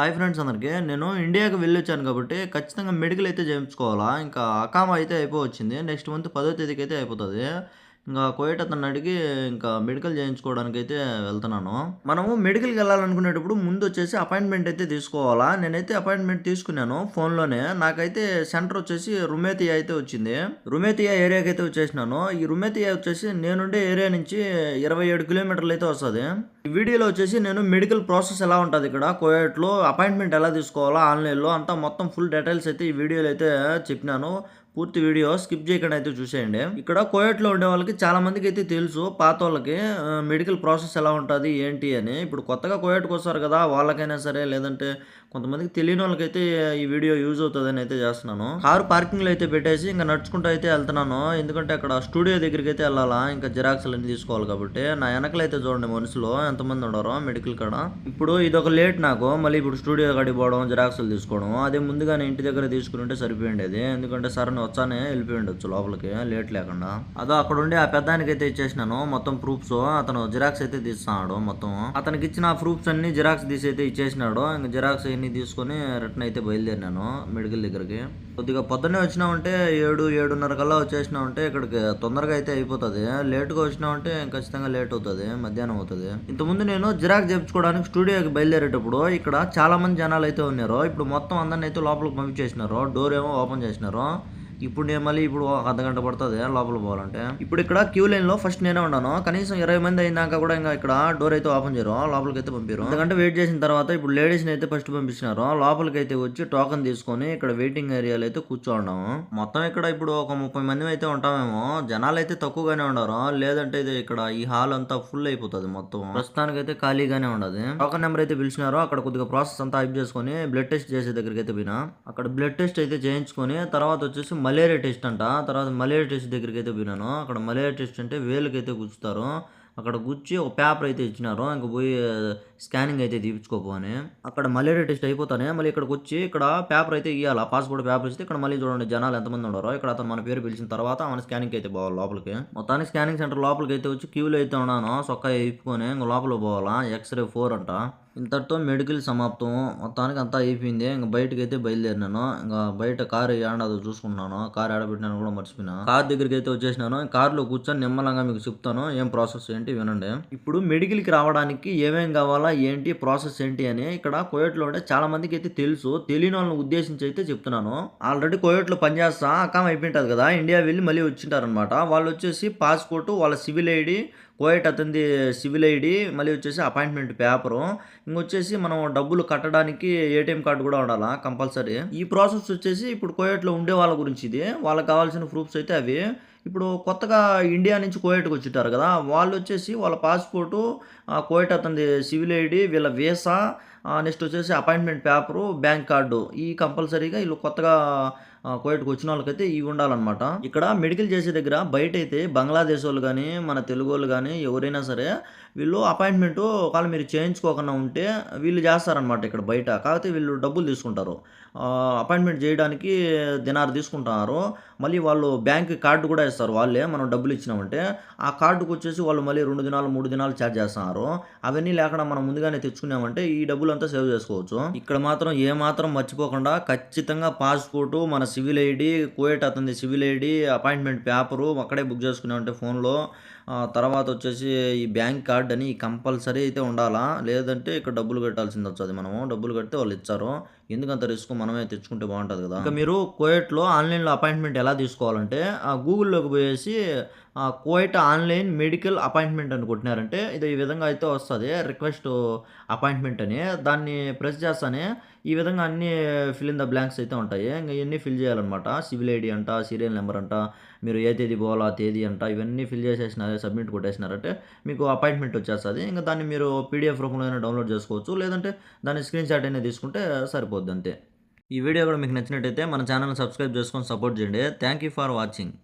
Hi friends అందరికీ. నేను ఇండియాకి వెళ్ళొచ్చాను కాబట్టి ఖచ్చితంగా మెడికల్ అయితే చేయించుకోవాలా ఇంకా అకామ అయితే అయిపోవచ్చింది. నెక్స్ట్ మంత్ పదో తేదీకి అయితే అయిపోతుంది. ఇంకా కోయట అతను అడిగి ఇంకా మెడికల్ చేయించుకోవడానికి అయితే వెళ్తున్నాను. మనము మెడికల్కి వెళ్ళాలనుకునేటప్పుడు ముందు వచ్చేసి అపాయింట్మెంట్ అయితే తీసుకోవాలా? నేనైతే అపాయింట్మెంట్ తీసుకున్నాను ఫోన్లోనే. నాకైతే సెంటర్ వచ్చేసి రుమేతియా అయితే వచ్చింది. రుమేతియా ఏరియాకి అయితే వచ్చేసినాను. ఈ రుమేతియా వచ్చేసి నేనుండే ఏరియా నుంచి ఇరవై ఏడు కిలోమీటర్లు అయితే వస్తుంది. ఈ వీడియోలో వచ్చేసి నేను మెడికల్ ప్రాసెస్ ఎలా ఉంటుంది ఇక్కడ? కోయట్లో అపాయింట్మెంట్ ఎలా తీసుకోవాలా? ఆన్లైన్లో అంతా మొత్తం ఫుల్ డీటెయిల్స్ అయితే ఈ వీడియోలో అయితే చెప్పినాను. పూర్తి వీడియో స్కిప్ చేయకుండా అయితే చూసేయండి. ఇక్కడ కోయట్లో ఉండే వాళ్ళకి చాలా మందికి అయితే తెలుసు పాత వాళ్ళకి మెడికల్ ప్రాసెస్ ఎలా ఉంటుంది ఏంటి అని. ఇప్పుడు కొత్తగా కోయట్కి వస్తారు కదా వాళ్ళకైనా సరే లేదంటే కొంతమందికి తెలియని వాళ్ళకైతే ఈ వీడియో యూజ్ అవుతుందని అయితే చేస్తున్నాను. కారు పార్కింగ్లో అయితే పెట్టేసి ఇంకా నడుచుకుంటూ అయితే వెళ్తున్నాను. ఎందుకంటే అక్కడ స్టూడియో దగ్గరికి అయితే వెళ్ళాలా ఇంకా జిరాక్స్లు అన్ని తీసుకోవాలి కాబట్టి. నా వెనకలు అయితే చూడండి మనుషులు ఎంతమంది ఉండరు మెడికల్ కాడ. ఇప్పుడు ఇది ఒక లేట్ నాకు మళ్ళీ ఇప్పుడు స్టూడియో కాడికి పోవడం జిరాక్స్లు తీసుకోవడం అదే ముందుగానే ఇంటి దగ్గర తీసుకుని ఉంటే సరిపోయిండేది. ఎందుకంటే సరణ నేను వచ్చానే వెళ్ళిపోయి ఉండొచ్చు లోపలికి లేట్ లేకుండా. అదో అక్కడ ఉండి ఆ పెద్దానికి అయితే ఇచ్చేసినాను మొత్తం ప్రూఫ్స్ అతను జిరాక్స్ అయితే తీస్తున్నాడు మొత్తం. అతనికి ఇచ్చిన ప్రూఫ్స్ అన్ని జిరాక్స్ తీసి అయితే ఇచ్చేసినాడు. ఇంకా జిరాక్స్ అన్ని తీసుకొని రిటర్న్ అయితే బయలుదేరినాను మెడికల్ దగ్గరికి. కొద్దిగా పొద్దున్నే వచ్చినామంటే ఏడు ఏడున్నర కల్లా వచ్చేసినామంటే ఇక్కడికి తొందరగా అయితే అయిపోతుంది. లేట్గా వచ్చినామంటే ఖచ్చితంగా లేట్ అవుతుంది మధ్యాహ్నం అవుతుంది. ఇంతకుముందు నేను జిరాక్స్ చేయించుకోవడానికి స్టూడియోకి బయలుదేరేటప్పుడు ఇక్కడ చాలా మంది జనాలు అయితే ఉన్నారు. ఇప్పుడు మొత్తం అందరిని అయితే లోపలికి పంపించేసినారు. డోర్ ఏమో ఓపెన్ చేసినారు. ఇప్పుడు నేను మళ్ళీ ఇప్పుడు ఒక అర్ధ గంట పడుతుంది లోపల పోవాలంటే. ఇప్పుడు ఇక్కడ క్యూ లైన్లో ఫస్ట్ నేనే ఉన్నాను. కనీసం ఇరవై మంది అయినాక కూడా ఇంకా ఇక్కడ డోర్ అయితే ఓపెన్ చేయరు. లోపలికి అయితే పంపారు ఎందుకంటే వెయిట్ చేసిన తర్వాత ఇప్పుడు లేడీస్ అయితే ఫస్ట్ పంపించినారు. లోపలికి అయితే వచ్చి టోకన్ తీసుకొని ఇక్కడ వెయిటింగ్ ఏరియాలో అయితే కూర్చోండాము మొత్తం ఇక్కడ ఇప్పుడు ఒక ముప్పై మంది అయితే ఉంటామేమో. జనాలు అయితే తక్కువగానే ఉండరు. లేదంటే ఇది ఇక్కడ ఈ హాల్ అంతా ఫుల్ అయిపోతుంది మొత్తం. ప్రస్తుతానికి అయితే ఖాళీగానే ఉండదు. టోకన్ నెంబర్ అయితే పిలిచినారు. అక్కడ కొద్దిగా ప్రాసెస్ అంతా హైప్ చేసుకొని బ్లడ్ టెస్ట్ చేసే దగ్గరికి అయితే పోయినా. అక్కడ బ్లడ్ టెస్ట్ అయితే చేయించుకొని తర్వాత వచ్చేసి మలేరియా టెస్ట్ అంట. తర్వాత మలేరియా టెస్ట్ దగ్గరికి అయితే పోయినాను. అక్కడ మలేరియా టెస్ట్ అంటే వేలుకైతే గుచ్చుతారు. అక్కడ గుచ్చి ఒక పేపర్ అయితే ఇచ్చినారు. ఇంక పోయి స్కానింగ్ అయితే తీపించుకోపోని అక్కడ మలేరియా టెస్ట్ అయిపోతానే మళ్ళీ ఇక్కడికి వచ్చి ఇక్కడ పేపర్ అయితే ఇవ్వాలి పాస్పోర్ట్ పేపర్ ఇస్తే ఇక్కడ మళ్ళీ చూడండి జనాలు ఎంతమంది ఉన్నారో. ఇక్కడ అతను మన పేరు పిలిచిన తర్వాత మన స్కానింగ్ అయితే పోవాలి లోపలికి. మొత్తానికి స్కానింగ్ సెంటర్ లోపలికి అయితే వచ్చి క్యూలో అయితే ఉన్నాను. సొక్క ఇప్పుకొని ఇంక లోపల పోవాలా. ఎక్స్రే ఫోర్ అంట. ఇంతటితో మెడికల్ సమాప్తం. మొత్తానికి అంతా అయిపోయింది. ఇంకా బయటకి అయితే బయలుదేరినాను ఇంకా బయట కారు ఏడాదో చూసుకున్నాను కారు ఏడబెట్టినాను కూడా మర్చిపోయినా. కార్ దగ్గరికి అయితే వచ్చేసినాను కారులో కూర్చొని నిమ్మలంగా మీకు చెప్తాను. ఏం ప్రాసెస్ ఏంటి వినండి. ఇప్పుడు మెడికల్కి రావడానికి ఏమేం కావాలా ఏంటి ప్రాసెస్ ఏంటి అని ఇక్కడ కోయట్లో ఉంటే చాలా మందికి అయితే తెలుసు. తెలియని వాళ్ళని ఉద్దేశించి అయితే చెప్తున్నాను. ఆల్రెడీ కోయట్లో పనిచేస్తా. అకామ్ అయిపోయింటుంది కదా. ఇండియా వెళ్ళి మళ్ళీ వచ్చింటారనమాట వాళ్ళు వచ్చేసి పాస్పోర్ట్ వాళ్ళ సివిల్ ఐడి పోయేట అతనిది సివిల్ ఐడి మళ్ళీ వచ్చేసి అపాయింట్మెంట్ పేపరు. ఇంకొచ్చేసి మనం డబ్బులు కట్టడానికి ఏటీఎం కార్డు కూడా ఉండాలా కంపల్సరీ. ఈ ప్రాసెస్ వచ్చేసి ఇప్పుడు కోయేట్లో ఉండే వాళ్ళ గురించి ఇది. వాళ్ళకి కావాల్సిన ప్రూఫ్స్ అయితే అవి. ఇప్పుడు కొత్తగా ఇండియా నుంచి కోయట్కి వచ్చింటారు కదా వాళ్ళు వచ్చేసి వాళ్ళ పాస్పోర్టు కోయట్ అతనిది సివిల్ ఐడి వీళ్ళ వీసా నెక్స్ట్ వచ్చేసి అపాయింట్మెంట్ పేపరు బ్యాంక్ కార్డు ఈ కంపల్సరీగా వీళ్ళు కొత్తగా కోయట్కి వచ్చిన వాళ్ళకైతే ఇవి ఉండాలన్నమాట. ఇక్కడ మెడికల్ చేసే దగ్గర బయట అయితే బంగ్లాదేశ్ వాళ్ళు కానీ మన తెలుగు వాళ్ళు కానీ ఎవరైనా సరే వీళ్ళు అపాయింట్మెంట్ ఒకవేళ మీరు చేయించుకోకుండా ఉంటే వీళ్ళు చేస్తారనమాట ఇక్కడ బయట. కాకపోతే వీళ్ళు డబ్బులు తీసుకుంటారు. అపాయింట్మెంట్ చేయడానికి దినారు తీసుకుంటున్నారు. మళ్ళీ వాళ్ళు బ్యాంక్ కార్డు కూడా ఇస్తారు వాళ్ళే మనం డబ్బులు ఇచ్చినామంటే. ఆ కార్డుకు వచ్చేసి వాళ్ళు మళ్ళీ రెండు దినాలు మూడు దినాలు ఛార్జ్ చేస్తున్నారు. అవన్నీ లేకుండా మనం ముందుగానే తెచ్చుకున్నామంటే ఈ డబ్బులు అంతా సేవ్ చేసుకోవచ్చు. ఇక్కడ మాత్రం ఏ మాత్రం మర్చిపోకుండా ఖచ్చితంగా పాస్పోర్టు మన సివిల్ ఐడి కోయట్ అతని సివిల్ ఐడి అపాయింట్మెంట్ పేపరు అక్కడే బుక్ చేసుకున్నామంటే ఫోన్లో. తర్వాత వచ్చేసి ఈ బ్యాంక్ కార్డ్ అని కంపల్సరీ అయితే ఉండాలా? లేదంటే ఇక్కడ డబ్బులు కట్టాల్సింది వచ్చేది మనము. డబ్బులు కడితే వాళ్ళు ఇచ్చారు. ఎందుకంత రిస్క్ మనమే తెచ్చుకుంటే బాగుంటుంది కదా? ఇంకా మీరు కోయట్లో ఆన్లైన్లో అపాయింట్మెంట్ ఎలా తీసుకోవాలంటే గూగుల్లోకి పోయేసి ఆ కోయట్ ఆన్లైన్ మెడికల్ అపాయింట్మెంట్ అని కొట్టినారంటే ఇది ఈ విధంగా అయితే వస్తుంది. రిక్వెస్ట్ అపాయింట్మెంట్ అని. దాన్ని ప్రెస్ చేస్తానే ఈ విధంగా అన్ని ఫిల్ ఇన్ ద బ్లాంక్స్ అయితే ఉంటాయి. ఇంకా ఇవన్నీ ఫిల్ చేయాలన్నమాట. సివిల్ ఐడి అంట సీరియల్ నెంబర్ అంట మీరు ఏ తేదీ పోవాలో ఆ తేదీ అంట ఇవన్నీ ఫిల్ చేసేసినారు సబ్మిట్ కొట్టేసినారంటే మీకు అపాయింట్మెంట్ వచ్చేస్తుంది. ఇంకా దాన్ని మీరు పీడిఎఫ్ రూపంలో అయినా డౌన్లోడ్ చేసుకోవచ్చు. లేదంటే దాన్ని స్క్రీన్ షాట్ అయినా తీసుకుంటే సరిపోతుంది. అంతే ఈ వీడియో కూడా మీకు నచ్చినట్టయితే మన ఛానల్ సబ్స్క్రైబ్ చేసుకొని సపోర్ట్ చేయండి. Thank you for watching